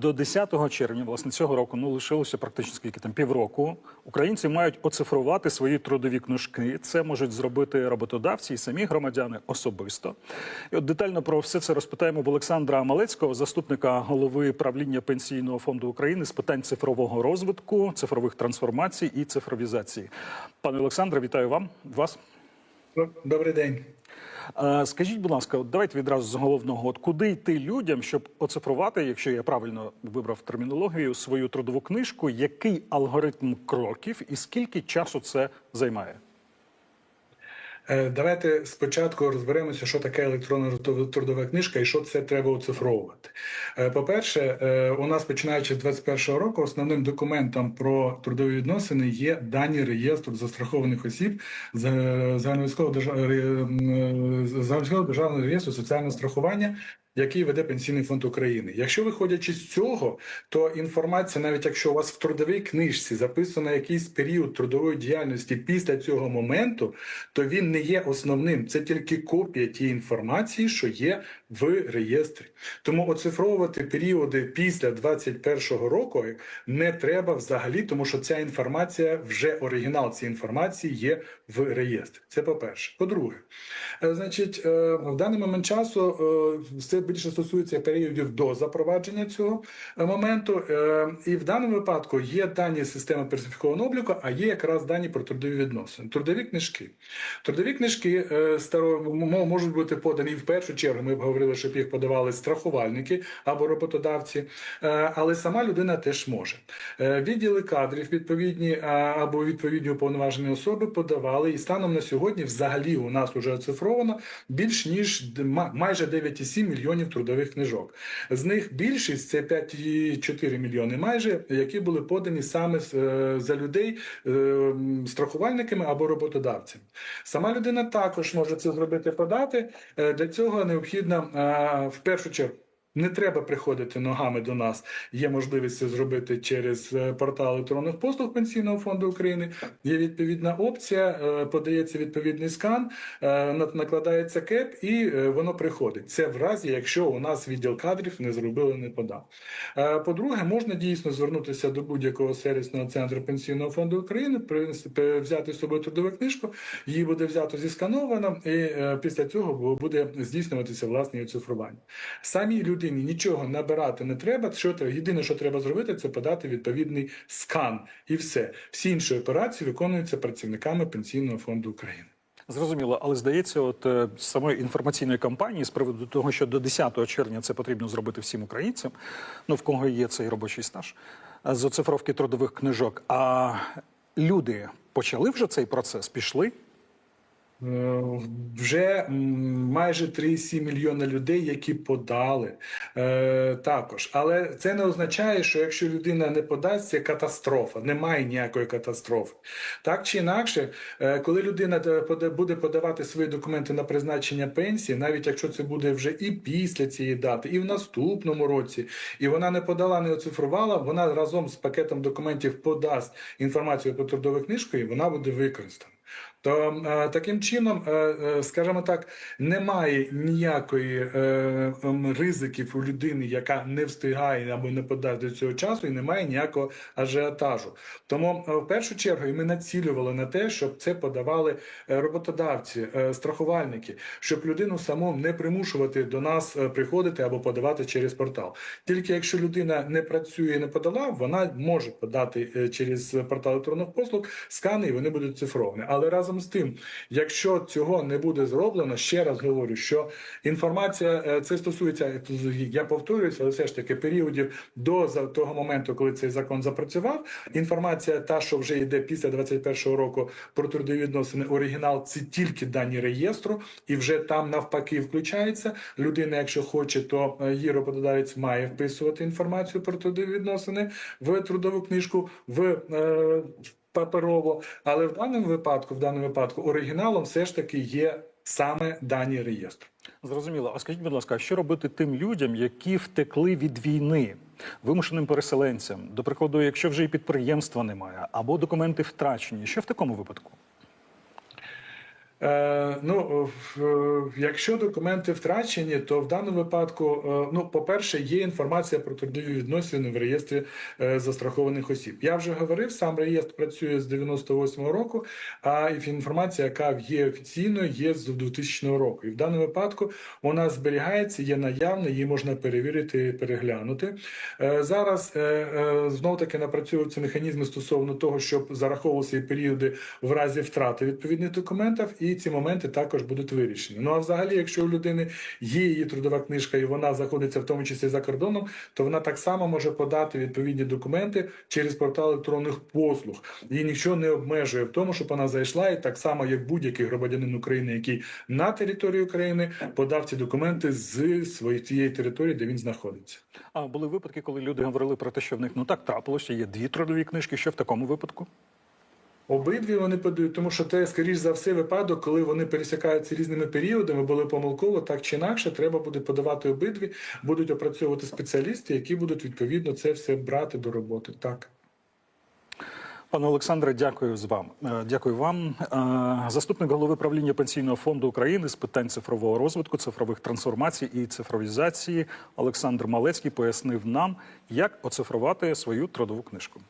до 10 червня, власне, цього року, ну лишилося практично скільки там півроку. Українці мають оцифрувати свої трудові книжки. Це можуть зробити роботодавці і самі громадяни особисто. І от детально про все це розпитаємо в Олександра Малецького, заступника голови правління пенсійного фонду України з питань цифрового розвитку, цифрових трансформацій і цифровізації. Пане Олександре, вітаю вам вас. Добрий день. Е, Скажіть, будь ласка, давайте відразу з головного. От куди йти людям, щоб оцифрувати, якщо я правильно вибрав термінологію, свою трудову книжку, який алгоритм кроків і скільки часу це займає? Е, Давайте спочатку розберемося, що таке електронна трудова книжка і що це треба оцифровувати. Е, По-перше, е, у нас починаючи з 2021 року, основним документом про трудові відносини є дані реєстру застрахованих осіб загальновійськового державного реєстру соціального страхування. Який веде пенсійний фонд України. Якщо виходячи з цього, то інформація, навіть якщо у вас в трудовій книжці записано якийсь період трудової діяльності після цього моменту, то він не є основним. Це тільки копія тієї інформації, що є в реєстрі. Тому оцифровувати періоди після 2021 року не треба взагалі, тому що ця інформація вже оригінал цієї інформації є в реєстрі. Це по-перше. По-друге, е, значить, е, в даний момент часу е, більше стосується періодів до запровадження цього е, моменту. Е, І в даному випадку є дані системи персифікованого обліку, а є якраз дані про трудові відносини. Трудові книжки. Трудові книжки е, старо можуть бути подані в першу чергу. Ми б говорили, щоб їх подавали страхувальники або роботодавці, але сама людина теж може. Відділи кадрів відповідні або відповідні уповноважені особи подавали, і станом на сьогодні, взагалі, у нас вже оцифровано більш ніж майже 9,7 мільйонів трудових книжок. З них більшість це 5,4 мільйони, майже які були подані саме е, за людей е, страхувальниками або роботодавцями. Сама людина також може це зробити, подати. Е, Для цього необхідно е, в першу чергу. Не треба приходити ногами до нас. Є можливість це зробити через е, портал електронних послуг Пенсійного фонду України. Є відповідна опція, е, подається відповідний скан, е, накладається кеп, і воно приходить. Це в разі, якщо у нас відділ кадрів не зробили, не подав. По-друге, можна дійсно звернутися до будь-якого сервісного центру Пенсійного фонду України, взяти з собою трудову книжку, її буде взято зіскановано, і е, після цього буде здійснюватися власне оцифрування. Самій людині нічого набирати не треба. Що треба? Єдине, що треба зробити, це подати відповідний скан, і все. Всі інші операції виконуються працівниками Пенсійного фонду України. Зрозуміло, але здається, от е, з самої інформаційної кампанії з приводу того, що до 10 червня це потрібно зробити всім українцям, ну в кого є цей робочий стаж е, з оцифровки трудових книжок. А люди почали вже цей процес? Пішли? Е, Вже майже 3,7 мільйона людей, які подали е, також. Але це не означає, що якщо людина не подасть, це катастрофа. Немає ніякої катастрофи. Так чи інакше, е, коли людина буде подавати свої документи на призначення пенсії, навіть якщо це буде вже і після цієї дати, і в наступному році, і вона не подала, не оцифрувала, вона разом з пакетом документів подасть інформацію про трудову книжку, і вона буде використана. То е, таким чином, е, е, скажімо так, немає ніякої ем, ризиків у людини, яка не встигає або не подасть до цього часу, і немає ніякого ажіотажу. Тому в першу чергу ми націлювали на те, щоб це подавали роботодавці, страхувальники, щоб людину саму не примушувати до нас приходити або подавати через портал. Тільки якщо людина не працює і не подала, вона може подати через портал електронних послуг скани, і вони будуть цифровані. Але разом з тим, якщо цього не буде зроблено, ще раз говорю, що інформація е, це стосується, я повторююся, але все ж таки періодів до того моменту, коли цей закон запрацював. Інформація, та що вже йде після 21-го року про трудові відносини, оригінал це тільки дані реєстру, і вже там навпаки включається. Людина, якщо хоче, то е, її роботодавець має вписувати інформацію про трудові відносини в трудову книжку в. Паперово, але в даному випадку, в даному випадку, оригіналом все ж таки є саме дані реєстру. Зрозуміло. А скажіть, будь ласка, що робити тим людям, які втекли від війни, вимушеним переселенцям? До прикладу, якщо вже і підприємства немає, або документи втрачені, що в такому випадку? Е, ну, якщо документи втрачені, то в даному випадку, е, ну, по-перше, є інформація про трудові відносини в реєстрі е, застрахованих осіб. Я вже говорив, сам реєстр працює з 98-го року, а інформація, яка є офіційною, є з 2000 року. І в даному випадку вона зберігається, є наявна, її можна перевірити і переглянути. Зараз знов таки напрацьовуються механізми стосовно того, щоб зараховувалися періоди в разі втрати відповідних документів, і ці моменти також будуть вирішені. Ну а взагалі, якщо у людини є її трудова книжка і вона знаходиться в тому числі за кордоном, то вона так само може подати відповідні документи через портал електронних послуг. Її нічого не обмежує в тому, щоб вона зайшла, і так само, як будь-який громадянин України, який на території України подав ці документи з своєї тієї території, де він знаходиться. А були випадки, коли люди говорили про те, що в них ну так трапилося, є дві трудові книжки. Що в такому випадку? Обидві вони подають, тому що це, скоріш за все, випадок, коли вони пересікаються різними періодами, були помилково, так чи інакше, треба буде подавати обидві, будуть опрацьовувати спеціалісти, які будуть відповідно це все брати до роботи. Так. Пане Олександре, дякую з вам. Е, Дякую вам. Е, Заступник голови правління пенсійного фонду України з питань цифрового розвитку, цифрових трансформацій і цифровізації Олександр Малецький пояснив нам, як оцифрувати свою трудову книжку.